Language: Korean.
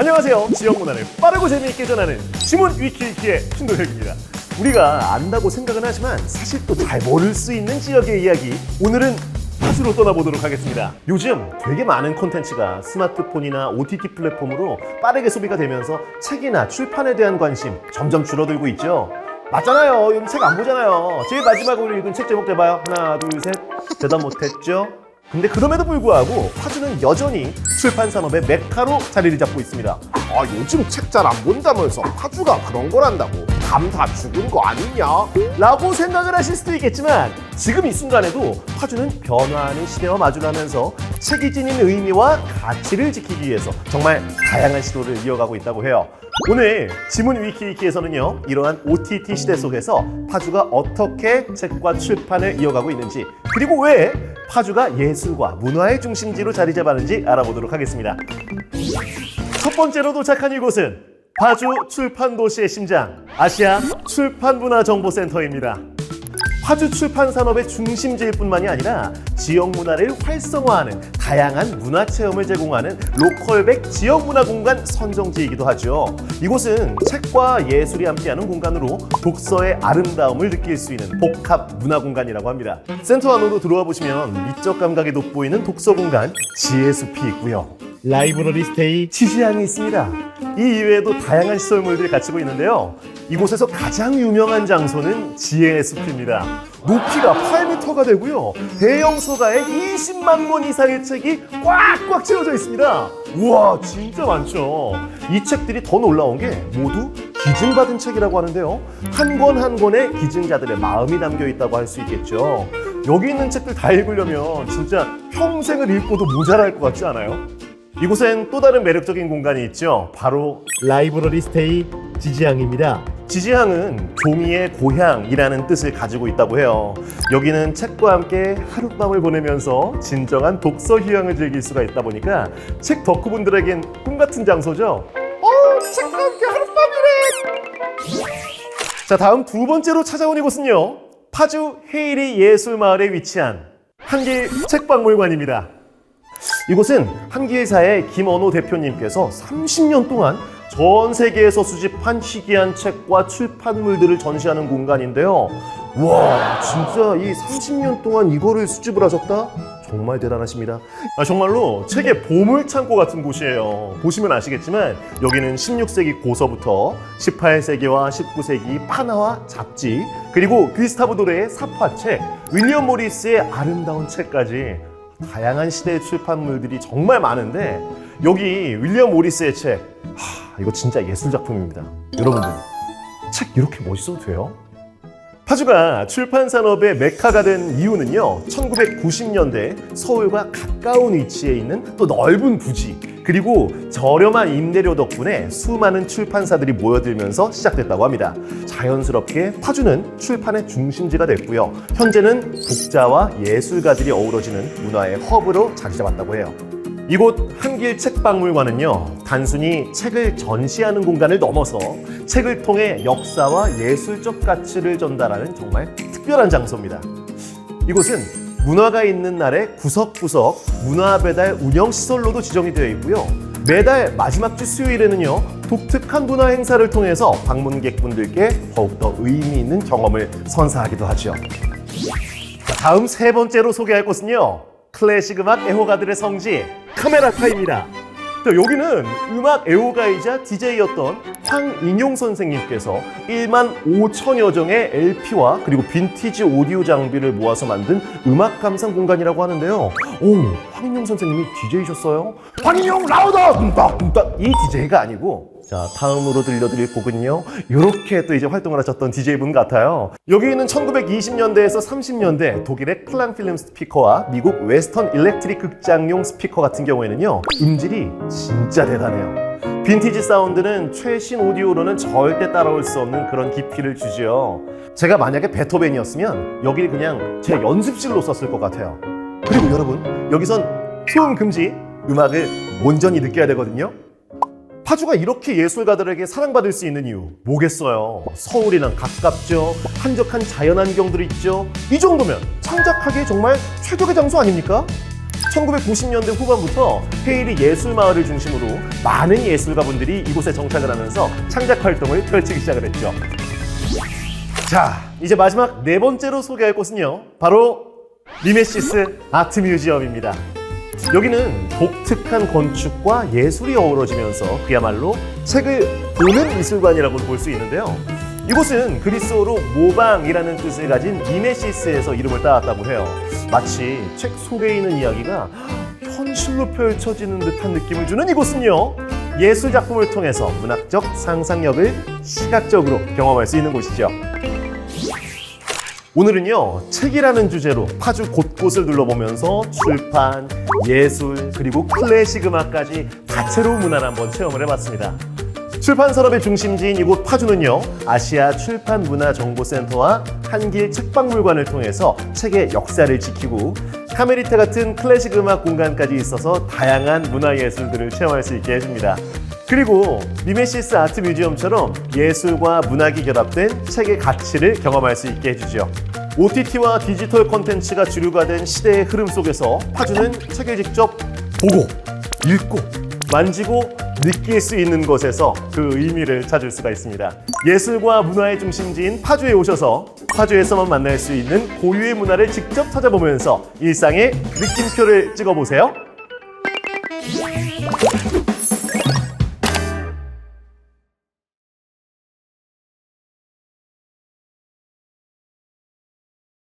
안녕하세요. 지역 문화를 빠르고 재미있게 전하는 지문 위키위키의 신도혁입니다. 우리가 안다고 생각은 하지만 사실 또 잘 모를 수 있는 지역의 이야기. 오늘은 파주로 떠나보도록 하겠습니다. 요즘 되게 많은 콘텐츠가 스마트폰이나 OTT 플랫폼으로 빠르게 소비가 되면서 책이나 출판에 대한 관심 점점 줄어들고 있죠. 맞잖아요. 요즘 책 안 보잖아요. 제일 마지막으로 읽은 책 제목 대봐요. 하나, 둘, 셋. 대답 못했죠? 근데 그럼에도 불구하고 파주는 여전히 출판 산업의 메카로 자리를 잡고 있습니다. 아 요즘 책 잘 안 본다면서 파주가 그런 걸 한다고 감 다 죽은 거 아니냐? 라고 생각을 하실 수도 있겠지만 지금 이 순간에도 파주는 변화하는 시대와 마주하면서 책이 지닌 의미와 가치를 지키기 위해서 정말 다양한 시도를 이어가고 있다고 해요. 오늘 지문 위키위키에서는요 이러한 OTT 시대 속에서 파주가 어떻게 책과 출판을 이어가고 있는지 그리고 왜 파주가 예술과 문화의 중심지로 자리 잡았는지 알아보도록 하겠습니다. 첫 번째로 도착한 이곳은 파주 출판 도시의 심장 아시아 출판문화정보센터입니다. 파주 출판 산업의 중심지일 뿐만이 아니라 지역 문화를 활성화하는 다양한 문화 체험을 제공하는 로컬백 지역 문화 공간 선정지이기도 하죠. 이곳은 책과 예술이 함께하는 공간으로 독서의 아름다움을 느낄 수 있는 복합 문화 공간이라고 합니다. 센터 안으로 들어와 보시면 미적 감각이 돋보이는 독서 공간 지혜 숲이 있고요. 라이브러리 스테이 지지양이 있습니다. 이 이외에도 다양한 시설물들이 갖추고 있는데요. 이곳에서 가장 유명한 장소는 지혜의 숲입니다. 높이가 8m가 되고요. 대형 서가에 20만 권 이상의 책이 꽉꽉 채워져 있습니다. 우와, 진짜 많죠. 이 책들이 더 놀라운 게 모두 기증받은 책이라고 하는데요. 한 권 한 권에 기증자들의 마음이 담겨 있다고 할 수 있겠죠. 여기 있는 책들 다 읽으려면 진짜 평생을 읽고도 모자랄 것 같지 않아요? 이곳엔 또 다른 매력적인 공간이 있죠. 바로 라이브러리 스테이 지지항입니다. 지지항은 종이의 고향이라는 뜻을 가지고 있다고 해요. 여기는 책과 함께 하룻밤을 보내면서 진정한 독서 휴양을 즐길 수가 있다 보니까 책 덕후분들에겐 꿈 같은 장소죠. 어 책과 함께 하룻밤이래. 자, 다음 두 번째로 찾아온 이곳은요. 파주 헤이리 예술마을에 위치한 한길 책박물관입니다. 이곳은 한길사의 김언호 대표님께서 30년 동안 전 세계에서 수집한 희귀한 책과 출판물들을 전시하는 공간인데요. 와, 진짜 이 30년 동안 이거를 수집을 하셨다? 정말 대단하십니다. 아, 정말로 책의 보물 창고 같은 곳이에요. 보시면 아시겠지만 여기는 16세기 고서부터 18세기와 19세기 판화와 잡지, 그리고 귀스타브 도레의 사파책, 윌리엄 모리스의 아름다운 책까지 다양한 시대의 출판물들이 정말 많은데 여기 윌리엄 모리스의 책, 하, 이거 진짜 예술 작품입니다. 여러분들 책 이렇게 멋있어도 돼요? 파주가 출판 산업의 메카가 된 이유는요. 1990년대 서울과 가까운 위치에 있는 또 넓은 부지 그리고 저렴한 임대료 덕분에 수많은 출판사들이 모여들면서 시작됐다고 합니다. 자연스럽게 파주는 출판의 중심지가 됐고요. 현재는 독자와 예술가들이 어우러지는 문화의 허브로 자리 잡았다고 해요. 이곳 한길 책박물관은요, 단순히 책을 전시하는 공간을 넘어서 책을 통해 역사와 예술적 가치를 전달하는 정말 특별한 장소입니다. 이곳은 문화가 있는 날에 구석구석 문화 배달 운영 시설로도 지정이 되어 있고요. 매달 마지막 주 수요일에는요, 독특한 문화 행사를 통해서 방문객분들께 더욱더 의미 있는 경험을 선사하기도 하죠. 자, 다음 세 번째로 소개할 곳은요. 클래식 음악 애호가들의 성지 카메라카입니다. 또 여기는 음악 애호가이자 DJ였던 황인용 선생님께서 1만 5천여 정의 LP와 그리고 빈티지 오디오 장비를 모아서 만든 음악 감상 공간이라고 하는데요. 오, 황인용 선생님이 DJ셨어요? 황인용 라우더! 이 DJ가 아니고 자, 다음으로 들려드릴 곡은요. 이렇게 또 이제 활동을 하셨던 DJ분 같아요. 여기는 1920년대에서 30년대 독일의 클랑 필름 스피커와 미국 웨스턴 일렉트릭 극장용 스피커 같은 경우에는요. 음질이 진짜 대단해요. 빈티지 사운드는 최신 오디오로는 절대 따라올 수 없는 그런 깊이를 주지요. 제가 만약에 베토벤이었으면 여기를 그냥 제 연습실로 썼을 것 같아요. 그리고 여러분, 여기선 소음 금지, 음악을 온전히 느껴야 되거든요. 파주가 이렇게 예술가들에게 사랑받을 수 있는 이유 뭐겠어요? 서울이랑 가깝죠. 한적한 자연환경들이 있죠. 이 정도면 창작하기에 정말 최적의 장소 아닙니까? 1990년대 후반부터 헤일이 예술 마을을 중심으로 많은 예술가분들이 이곳에 정착을 하면서 창작 활동을 펼치기 시작을 했죠. 자, 이제 마지막 네 번째로 소개할 곳은요. 바로 미메시스 아트 뮤지엄입니다. 여기는 독특한 건축과 예술이 어우러지면서 그야말로 책을 보는 미술관이라고 볼수 있는데요. 이곳은 그리스어로 모방이라는 뜻을 가진 미메시스에서 이름을 따왔다고 해요. 마치 책 속에 있는 이야기가 현실로 펼쳐지는 듯한 느낌을 주는 이곳은요. 예술 작품을 통해서 문학적 상상력을 시각적으로 경험할 수 있는 곳이죠. 오늘은요 책이라는 주제로 파주 곳곳을 둘러보면서 출판, 예술 그리고 클래식 음악까지 다채로운 문화를 한번 체험을 해봤습니다. 출판 산업의 중심지인 이곳 파주는요 아시아 출판 문화 정보센터와 한길 책박물관을 통해서 책의 역사를 지키고 카메리타 같은 클래식 음악 공간까지 있어서 다양한 문화 예술들을 체험할 수 있게 해줍니다. 그리고 미메시스 아트 뮤지엄처럼 예술과 문학이 결합된 책의 가치를 경험할 수 있게 해주죠. OTT와 디지털 콘텐츠가 주류가 된 시대의 흐름 속에서 파주는 책을 직접 보고, 읽고, 만지고, 느낄 수 있는 곳에서 그 의미를 찾을 수가 있습니다. 예술과 문화의 중심지인 파주에 오셔서 파주에서만 만날 수 있는 고유의 문화를 직접 찾아보면서 일상의 느낌표를 찍어보세요.